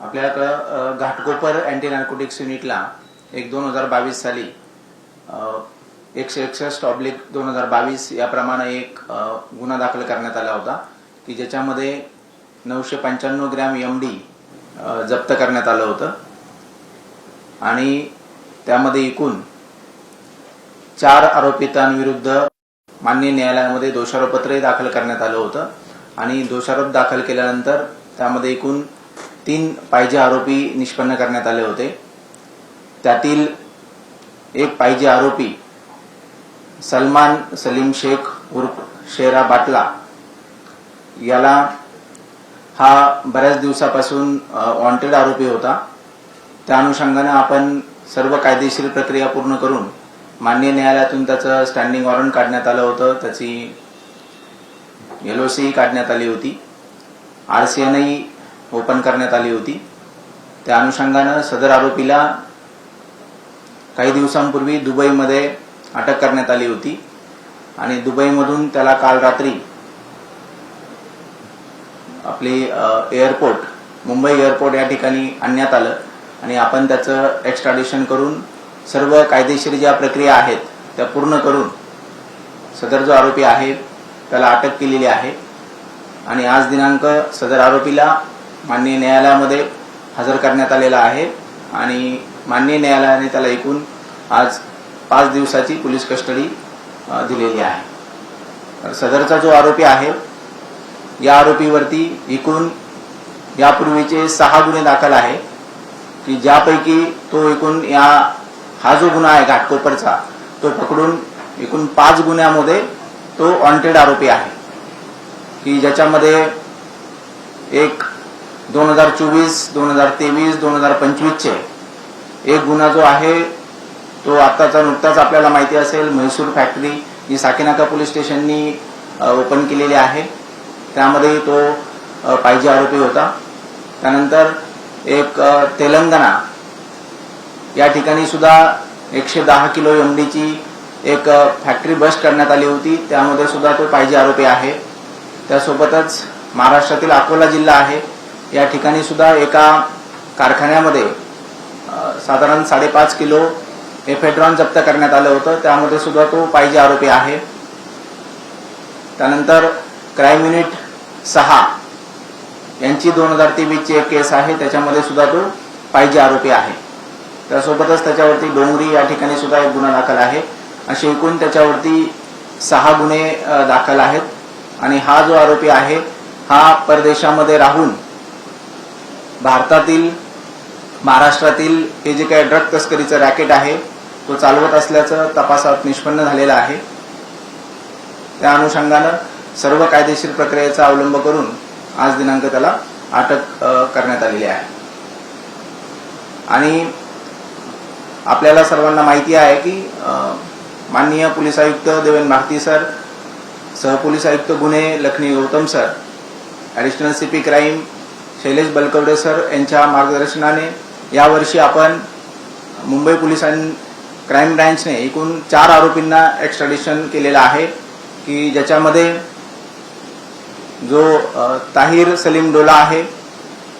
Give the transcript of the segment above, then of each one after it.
आपल्याकडं Ghatkopar anti narcotics युनिटला एक दोन हजार बावीस साली एकशे एकसष्ट ऑब्लिक दोन हजार बावीस याप्रमाणे एक गुन्हा दाखल करण्यात आला होता. की ज्याच्यामध्ये नऊशे पंच्याण्णव ग्रॅम एम डी जप्त करण्यात आलं होतं. आणि त्यामध्ये एकूण चार आरोपितांविरुद्ध मान्य न्यायालयामध्ये दोषारोपत्रही दाखल करण्यात आलं होतं. आणि दोषारोप दाखल केल्यानंतर त्यामध्ये एकूण तीन पाहिजे आरोपी निष्पन्न करण्यात आले होते. त्यातील एक पाहिजे आरोपी सलमान सलीम शेख उर्फ शेरा बाटला. याला हा बऱ्याच दिवसापासून वॉन्टेड आरोपी होता. त्या अनुषंगानं आपण सर्व कायदेशीर प्रक्रिया पूर्ण करून मान्य न्यायालयातून त्याचं स्टँडिंग वॉरंट काढण्यात आलं होतं. त्याची एलओसीही काढण्यात आली होती. आरसीएनही ओपन करण्यात आली होती. त्या अनुषंगानं सदर आरोपीला काही दिवसांपूर्वी दुबईमध्ये अटक करण्यात आली होती आणि दुबईमधून त्याला काल रात्री आपली एअरपोर्ट मुंबई एअरपोर्ट या ठिकाणी आणण्यात आलं आणि आपण त्याचं एक्स्ट्राडिशन करून सर्व कायदेशीर ज्या प्रक्रिया आहेत त्या पूर्ण करून सदर जो आरोपी आहे त्याला अटक केलेली आहे. आणि आज दिनांक सदर आरोपीला माननीय न्यायालयामध्ये हजर करण्यात आलेला आहे आणि माननीय न्यायालयाने त्याला एकूण आज पाच दिवसाची पोलीस कस्टडी दिलेली आहे. तर सदरचा जो आरोपी आहे या आरोपीवरती एकूण यापूर्वीचे सहा गुन्हे दाखल आहे की ज्यापैकी तो एकूण या हा जो गुन्हा आहे घाटकोपरचा तो पकडून एकूण पाच गुन्ह्यामध्ये तो वॉन्टेड आरोपी आहे. की ज्याच्यामध्ये एक दोन हजार चोवीस दोन हजार तेवीस दोन हजार पंचवीसचे. एक गुन्हा जो आहे तो आत्ताचा नुकताच आपल्याला माहिती असेल म्हैसूर फॅक्टरी जी साकीनाका पोलीस स्टेशननी ओपन केलेली आहे. त्यामध्ये तो पाहिजे आरोपी होता. त्यानंतर एक तेलंगणा. या ठिकाणी सुद्धा एकशे दहा किलो एमडीची एक फॅक्टरी बस्ट करण्यात आली होती. त्यामध्ये सुद्धा तो पाहिजे आरोपी आहे. त्यासोबतच महाराष्ट्रातील अकोला जिल्हा आहे. या ठिकाणी सुद्धा एका कारखान्यामध्ये साधारण साडेपाच किलो एफेड्रॉन जप्त करण्यात आलं होतं. त्यामध्ये सुद्धा तो पाहिजे आरोपी आहे. त्यानंतर क्राईम युनिट सहा यांची दोन हजार तेवीसची एक केस आहे. त्याच्यामध्ये सुद्धा तो पाहिजे आरोपी आहे. त्यासोबतच त्याच्यावरती डोंगरी या ठिकाणी सुद्धा एक गुन्हा दाखल आहे. असे एकूण त्याच्यावरती सहा गुन्हे दाखल आहेत. आणि हा जो आरोपी आहे हा परदेशामध्ये राहून भारतातील महाराष्ट्रातील हे जे काही ड्रग तस्करीचं रॅकेट आहे तो चालवत असल्याचं तपासात निष्पन्न झालेलं आहे. त्या अनुषंगानं सर्व कायदेशीर प्रक्रियेचा अवलंब करून आज दिनांक त्याला अटक करण्यात आलेली आहे. आणि आपल्याला सर्वांना माहिती आहे की माननीय पोलीस आयुक्त देवेंद्र भारती सर सहपोलीस आयुक्त गुन्हे Lakhmi Gautam sir additional C P crime Shailesh Balkawade sir यांच्या मार्गदर्शनाने यावर्षी आपण मुंबई पोलिसांनी क्राईम ब्रँचने एकूण चार आरोपींना एक्स्ट्रॅडिशन केलेलं आहे की ज्याच्यामध्ये जो ताहिर सलीम डोला आहे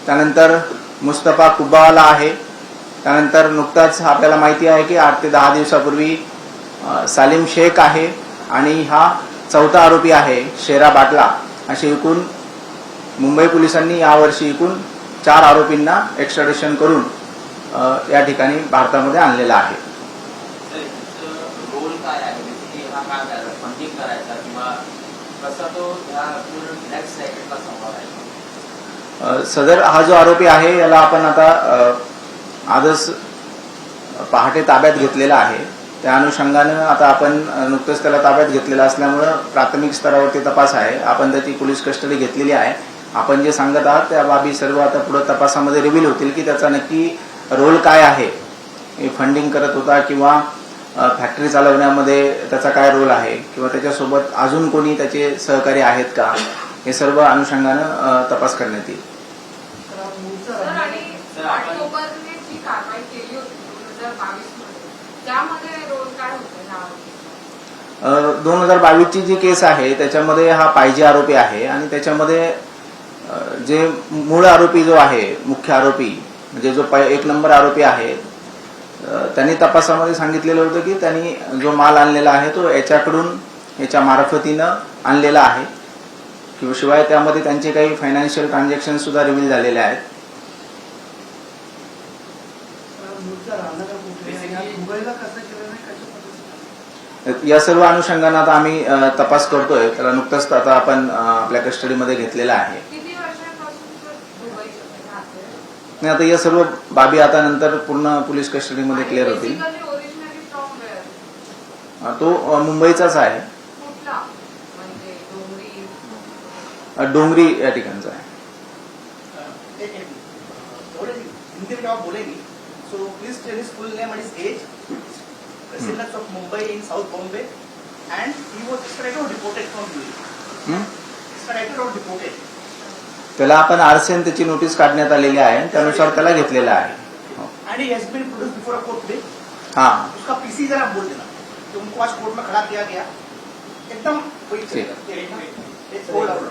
त्यानंतर मुस्तफा कुब्बावाला आहे त्यानंतर नुकताच आपल्याला माहिती आहे की आठ ते दहा दिवसापूर्वी सालीम शेख आहे आणि हा चौथा आरोपी आहे शेरा बाटला असे एकूण मुंबई पोलिसांनी यावर्षी एकूण चार आरोपींना एक्स्ट्राडिशन करून या ठिकाणी भारतामध्ये आणलेलं आहे. अ, सदर हा जो आरोपी आहे याला आपण आता आजच पहाटे ताब्यात घेतलेला आहे. त्या अनुषंगानं आता आपण नुकतंच त्याला ताब्यात घेतलेलं असल्यामुळं प्राथमिक स्तरावरती तपास आहे. आपण त्याची पोलीस कस्टडी घेतलेली आहे. आपण जे सांगत आहात त्या बाबी सर्व आता पुढे तपासामध्ये रिव्हील होतील की त्याचा नक्की रोल काय आहे. फंडिंग करत होता किंवा फॅक्टरी चालवण्यामध्ये त्याचा काय रोल आहे? किंवा त्याच्यासोबत अजून कोणी त्याचे सहकारी आहेत का? हे सर्व अनुषंगानं तपास करण्यात येईल. दोन हजार बावीसची जी केस आहे त्याच्यामध्ये हा पाहिजे आरोपी आहे आणि त्याच्यामध्ये जे मूळ आरोपी जो आहे मुख्य आरोपी म्हणजे जो एक नंबर आरोपी आहे त्यांनी तपासामध्ये सांगितलेलं होतं की त्यांनी जो माल आणलेला आहे तो याच्याकडून याच्या मार्फतीनं आणलेला आहे. किंवा शिवाय त्यामध्ये त्यांचे काही फायनान्शियल ट्रान्झॅक्शन सुद्धा रिव्हील झालेले आहेत. या सर्व अनुषंगानं आता आम्ही तपास करतोय. त्याला नुकतंच आता आपण आपल्या कस्टडीमध्ये घेतलेला आहे. आणि आता या सर्व बाबी आता नंतर पूर्ण पोलीस कस्टडीमध्ये क्लिअर होतील. फ्रॉम तो मुंबईचाच आहे. म्हणजे डोंगरी? या ठिकाणचा आहे. एक एक मिनिट. थोडे हिंदी में. आप बोलेंगे so please tell his full name and his age residence of Mumbai in South Bombay. And he was extradited or deported from UAE. हं? Extradited or deported. त्याला आपण आरसीएन त्याची नोटीस काढण्यात आलेली आहे त्यानुसार त्याला घेतलेला आहे. हो. And he has been produced before a court उसका पीसी जरा बोल देना. कि उनको आज कोर्ट में खड़ा किया गया. एकदम वही ठीक। Hold out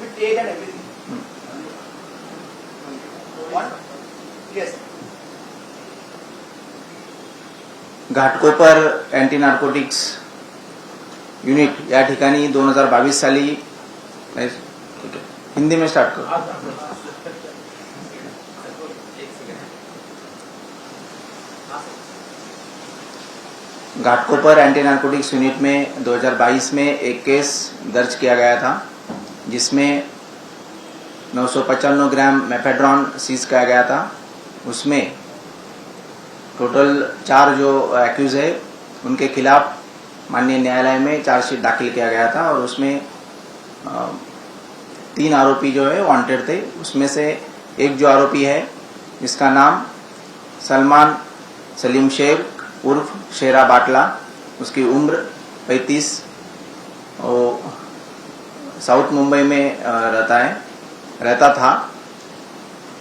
with age and everything yes Ghatkopar anti narcotics unit या ठिकाणी दोन हज़ार बावीस साली ठीक आहे. हिंदी में स्टार्ट करो। घाटकोपर एंटी नार्कोटिक्स यूनिट में 2022 में एक केस दर्ज किया गया था, जिसमें नौ ग्राम मेपेड्रॉन सीज किया गया था। उसमें टोटल चार जो एक्यूज है, उनके खिलाफ माननीय न्यायालय में चार्जशीट दाखिल किया गया था और उसमें तीन आरोपी जो है वांटेड थे। उसमें से एक जो आरोपी है, जिसका नाम सलमान सलीम शेख उर्फ़ शेरा बाटला। उसकी उम्र 35 और साउथ मुंबई में रहता है, रहता था।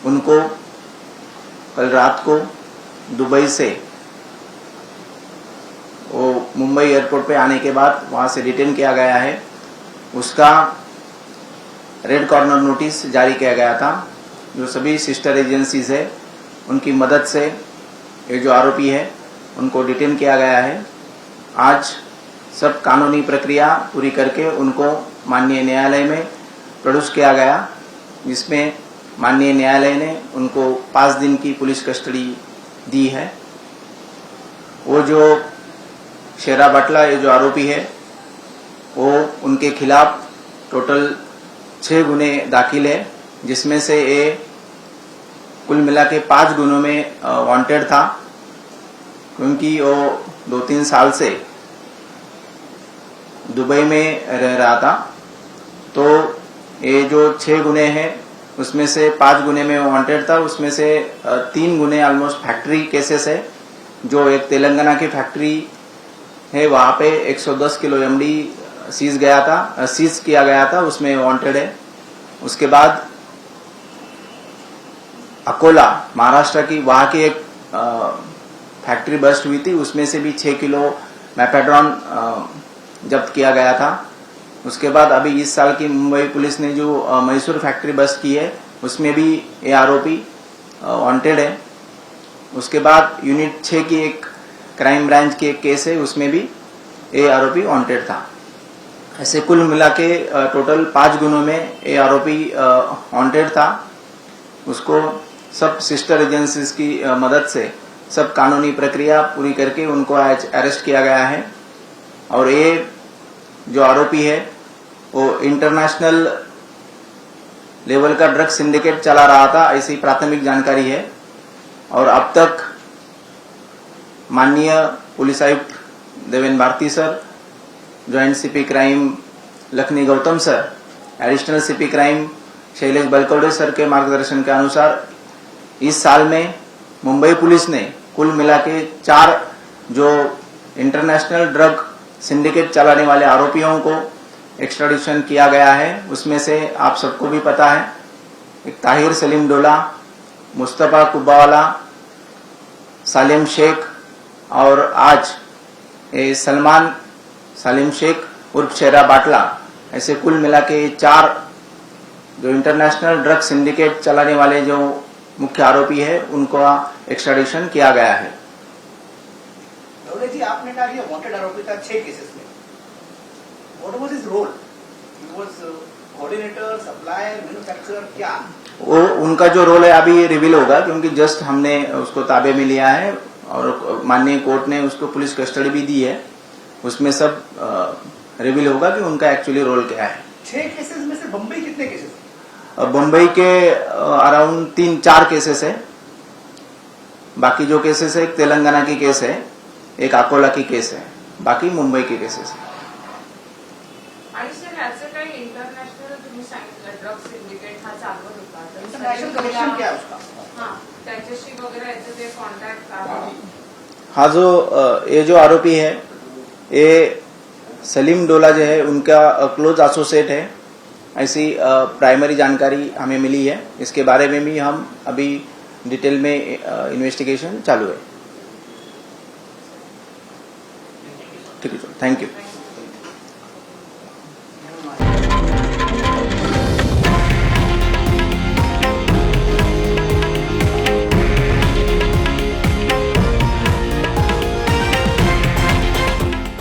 उनको कल रात को दुबई से, वो मुंबई एयरपोर्ट पे आने के बाद वहाँ से रिटर्न किया गया है। उसका रेड कॉर्नर नोटिस जारी किया गया था, जो सभी सिस्टर एजेंसीज है, उनकी मदद से ये जो आरोपी है, उनको डिटेन किया गया है। आज सब कानूनी प्रक्रिया पूरी करके उनको माननीय न्यायालय में प्रोड्यूस किया गया, जिसमें माननीय न्यायालय ने उनको पाँच दिन की पुलिस कस्टडी दी है। वो जो शेरा बटला, ये जो आरोपी है, वो उनके खिलाफ टोटल छह गुने दाखिल है, जिसमें से ये कुल मिला के पाँच गुनों में वांटेड था, क्योंकि वो दो तीन साल से दुबई में रह रहा था। तो ये जो छह गुने हैं, उसमें से पाँच गुने में वांटेड था, उसमें से तीन गुने ऑलमोस्ट फैक्ट्री केसेस है, जो एक तेलंगाना की फैक्ट्री है, वहाँ पे 110 किलो एमडी सीज गया था सीज किया गया था, उसमें वांटेड है। उसके बाद अकोला, महाराष्ट्र की, वहाँ की एक फैक्ट्री बस्ट हुई थी, उसमें से भी छह किलो मैपेड्रॉन जब्त किया गया था। उसके बाद अभी इस साल की मुंबई पुलिस ने जो मैसूर फैक्ट्री बस्ट की है, उसमें भी ये आरोपी वांटेड है। उसके बाद यूनिट छह की एक क्राइम ब्रांच की एक केस है, उसमें भी ये आरोपी वांटेड था। ऐसे कुल मिला के टोटल पाँच गुनों में ये आरोपी वांटेड था। उसको सब सिस्टर एजेंसीज की मदद से सब कानूनी प्रक्रिया पूरी करके उनको आज अरेस्ट किया गया है। और ये जो आरोपी है, वो इंटरनेशनल लेवल का ड्रग सिंडिकेट चला रहा था, ऐसी प्राथमिक जानकारी है। और अब तक माननीय पुलिस आयुक्त Devendra Bharti sir joint CP crime, Lakhmi Gautam sir, additional CP crime, Shailesh Balkawade sir के मार्गदर्शन के अनुसार इस साल में मुंबई पुलिस ने कुल मिला के चार जो इंटरनेशनल ड्रग सिंडिकेट चलाने वाले आरोपियों को एक्स्ट्राडिशन किया गया है, उसमें से आप सबको भी पता है, एक ताहिर सलीम डोला, मुस्तफ़ा कुब्बावाला, सालिम शेख और आज सलमान सालिम शेख उर्फ़ शेरा बाटला ऐसे कुल मिला के चार जो इंटरनेशनल ड्रग सिंडिकेट चलाने वाले जो मुख्य आरोपी है उनका एक्स्ट्राडिशन किया गया है। जी आपने कहा ये वांटेड आरोपी था छह केसेस में। व्हाट वाज his role he was coordinator supplier manufacturer क्या? वो उनका जो रोल है अभी रिवील होगा क्योंकि जस्ट हमने उसको ताबे में लिया है और माननीय कोर्ट ने उसको पुलिस कस्टडी भी दी है। उसमें सब रिवील होगा कि उनका एक्चुअली रोल क्या है। छह केसेस में से बम्बई कितने केसेस बम्बई के अराउंड तीन चार केसेस है। बाकी जो केसेस है एक तेलंगाना की केस है एक अकोला की केस है बाकी मुंबई के केसेस है। सिंडिकेट हा है हा जे हाँ। जो ये जो आरोपी है ये सलीम डोला जो है, उनका क्लोज एसोसिएट है। ऐसी प्राइमरी जानकारी हमें मिली है। इसके बारे में भी हम अभी डिटेल में इन्वेस्टिगेशन चालू है। ठीक है थैंक यू